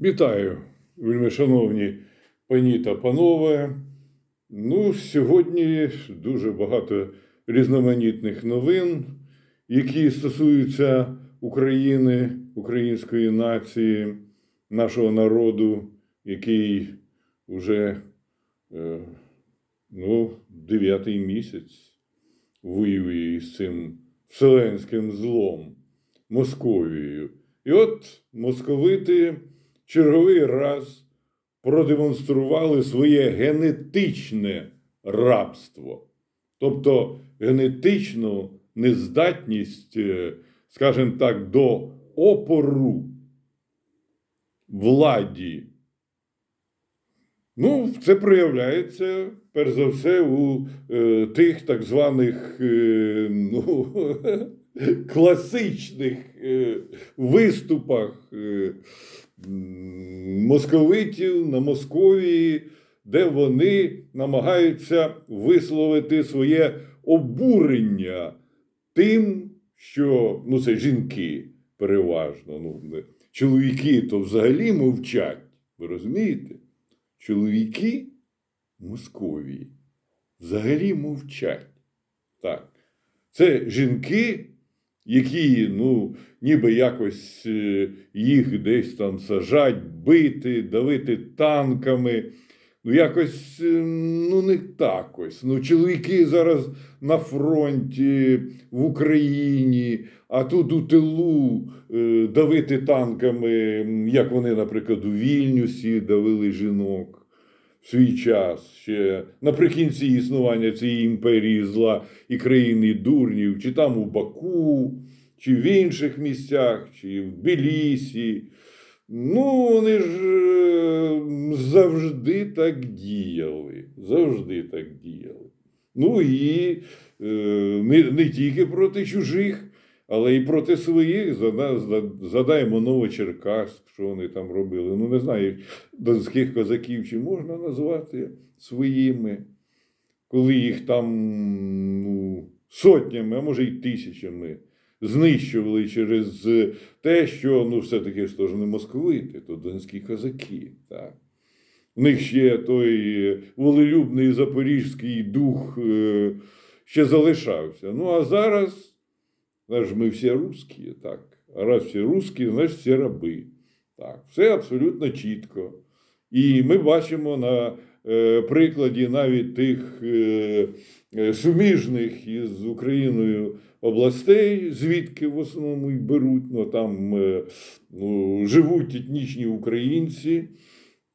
Вітаю, вельми шановні пані та панове. Ну, сьогодні дуже багато різноманітних новин, які стосуються України, української нації, нашого народу, який вже е, ну, дев'ятий місяць воює із цим вселенським злом Московією. І от московити черговий раз продемонстрували своє генетичне рабство, тобто генетичну нездатність, е, скажімо так, до опору владі. Ну, це проявляється перш за все у е, тих так званих е, ну, класичних е, виступах е, московитів на Московії, де вони намагаються висловити своє обурення тим, що ну, це жінки переважно. Ну, чоловіки то взагалі мовчать. Ви розумієте? Чоловіки Московії взагалі мовчать. Так. Це жінки, які, ну, ніби якось е, їх десь там сажать, бити, давити танками. Ну, якось, е, ну, не так ось. Ну, чоловіки зараз на фронті в Україні, а тут у тилу е, давити танками, як вони, наприклад, у Вільнюсі давили жінок в свій час, ще наприкінці існування цієї імперії зла і країни дурнів, чи там у Баку, чи в інших місцях, чи в Білісі. Ну, вони ж е, завжди так діяли. Завжди так діяли. Ну і е, не, не тільки проти чужих, але й проти своїх. Задаємо Новочеркаськ, що вони там робили. Ну, не знаю, донських козаків чи можна назвати своїми, коли їх там ну, сотнями, а може й тисячами знищували через те, що ну, все-таки то ж не московити, то донські козаки. Так. У них ще той волелюбний запорізький дух е, ще залишався. Ну а зараз, знаєш, ми всі русські, так. А раз всі русські, значить всі раби. Так, все абсолютно чітко. І ми бачимо на е, прикладі навіть тих е, е, суміжних із Україною областей, звідки в основному й беруть, ну там е, ну, живуть етнічні українці.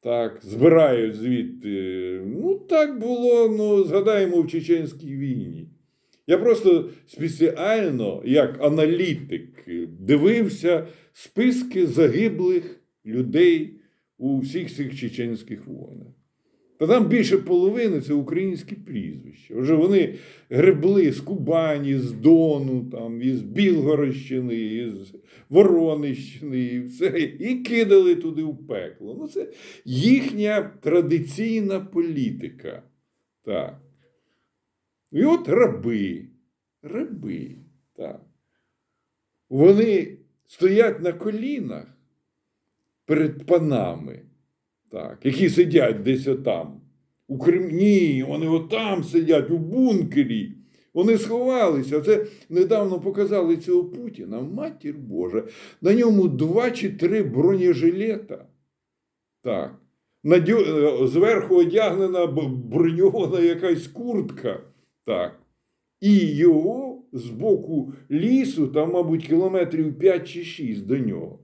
Так, збирають звідти. Ну, так було, ну, згадаємо в Чеченській війні. Я просто спеціально, як аналітик, дивився списки загиблих людей у всіх цих чеченських воїнах. Та там більше половини це українські прізвища. Вже вони гребли з Кубані, з Дону, там, із Білгородщини, із Воронищини, і все, і кидали туди в пекло. Ну, це їхня традиційна політика. Так. І от раби, раби, так. Вони стоять на колінах перед панами, так, які сидять десь отам. У Крим... Ні, вони отам сидять у бункері. Вони сховалися. Це недавно показали цього Путіна. Матір Божа. На ньому два чи три бронежилета. Так. Надю... е, Зверху одягнена броньована якась куртка. Так. І його з боку лісу, там, мабуть, кілометрів 5 чи 6 до нього.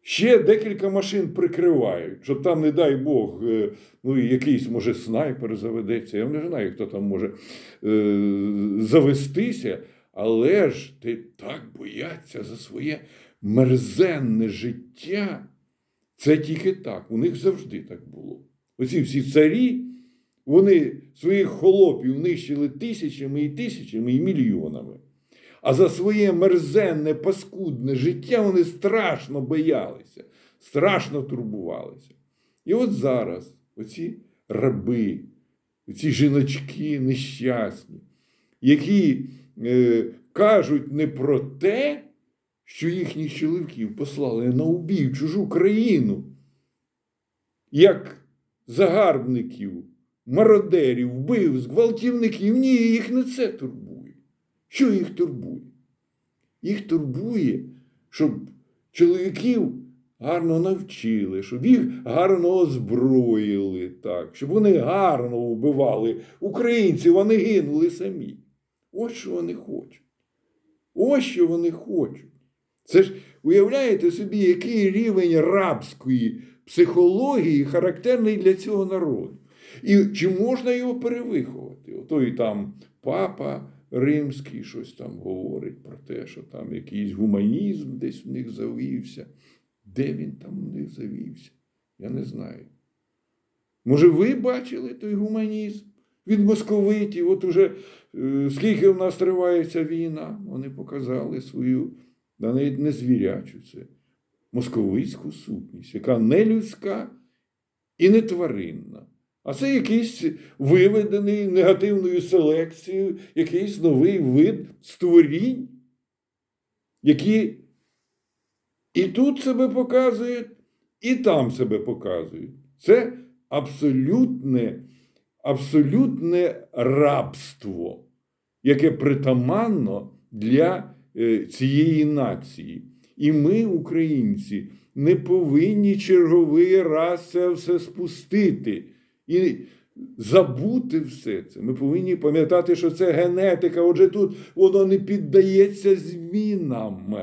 Ще декілька машин прикривають, щоб там, не дай Бог, е, ну, якийсь, може, снайпер заведеться. Я не знаю, хто там може е, завестися, але ж ти так бояться за своє мерзенне життя. Це тільки так. У них завжди так було. Оці всі царі, вони своїх холопів нищили тисячами і тисячами і мільйонами. А за своє мерзенне, паскудне життя вони страшно боялися, страшно турбувалися. І от зараз оці раби, оці жіночки нещасні, які е, кажуть не про те, що їхніх чоловіків послали на убій в чужу країну, як загарбників, мародерів, вбивць, гвалтівників. Ні, їх не це турбує. Що їх турбує? Їх турбує, щоб чоловіків гарно навчили, щоб їх гарно озброїли, так, щоб вони гарно вбивали українців, вони гинули самі. Ось що вони хочуть. Ось що вони хочуть. Це ж уявляєте собі, який рівень рабської психології характерний для цього народу. І чи можна його перевиховати? Отой там папа римський щось там говорить про те, що там якийсь гуманізм десь в них завівся. Де він там в них завівся? Я не знаю. Може, ви бачили той гуманізм від московитів? От уже е, скільки в нас тривається війна, вони показали свою, да навіть не звірячу це, московицьку сутність, яка не людська і не тваринна. А це якийсь виведений негативною селекцією, якийсь новий вид створінь, які і тут себе показують, і там себе показують. Це абсолютне, абсолютне рабство, яке притаманно для е, цієї нації. І ми, українці, не повинні черговий раз це все спустити і забути все це. Ми повинні пам'ятати, що це генетика. Отже, тут воно не піддається змінам.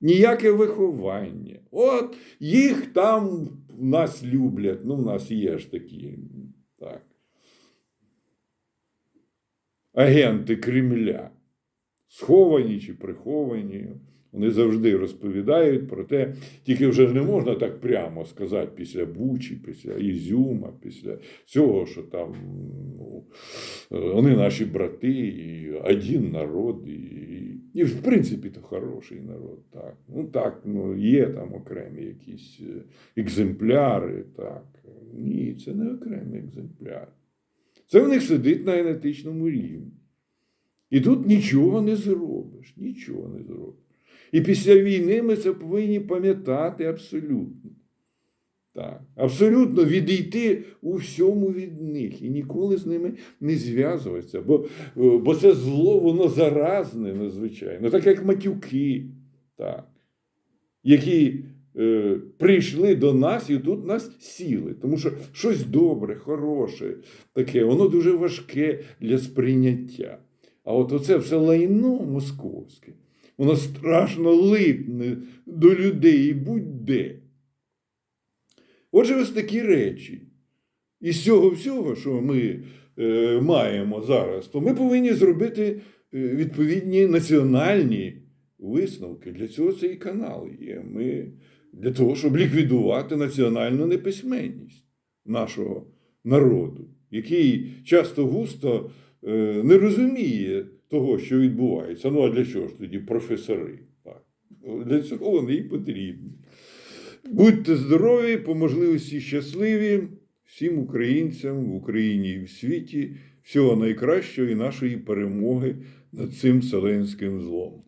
Ніяке виховання. От їх там в нас люблять. Ну, в нас є ж такі. Так. Агенти Кремля. Сховані чи приховані. Вони завжди розповідають про те, тільки вже не можна так прямо сказати після Бучі, після Ізюма, після цього, що там ну, вони наші брати, і один народ, і, і в принципі то хороший народ. Так. Ну так, ну, є там окремі якісь е, екземпляри. так. Ні, це не окремі екземпляри. Це в них сидить на генетичному рівні. І тут нічого не зробиш, нічого не зробиш. І після війни ми це повинні пам'ятати абсолютно. Так, абсолютно відійти у всьому від них і ніколи з ними не зв'язуватися. Бо, бо це зло, воно заразне надзвичайно, так як матюки, так, які е, прийшли до нас і тут нас сіли. Тому що щось добре, хороше, таке, воно дуже важке для сприйняття. А от оце все лайно московське. Воно страшно липне до людей і будь-де. Отже, ось такі речі. І з цього всього, що ми е, маємо зараз, то ми повинні зробити е, відповідні національні висновки. Для цього цей канал є. Ми для того, щоб ліквідувати національну неписьменність нашого народу, який часто густо е, не розуміє того, що відбувається. Ну а для чого ж тоді професори? Так. Для цього вони і потрібні. Будьте здорові, по можливості щасливі, всім українцям в Україні і в світі, всього найкращого і нашої перемоги над цим селенським злом.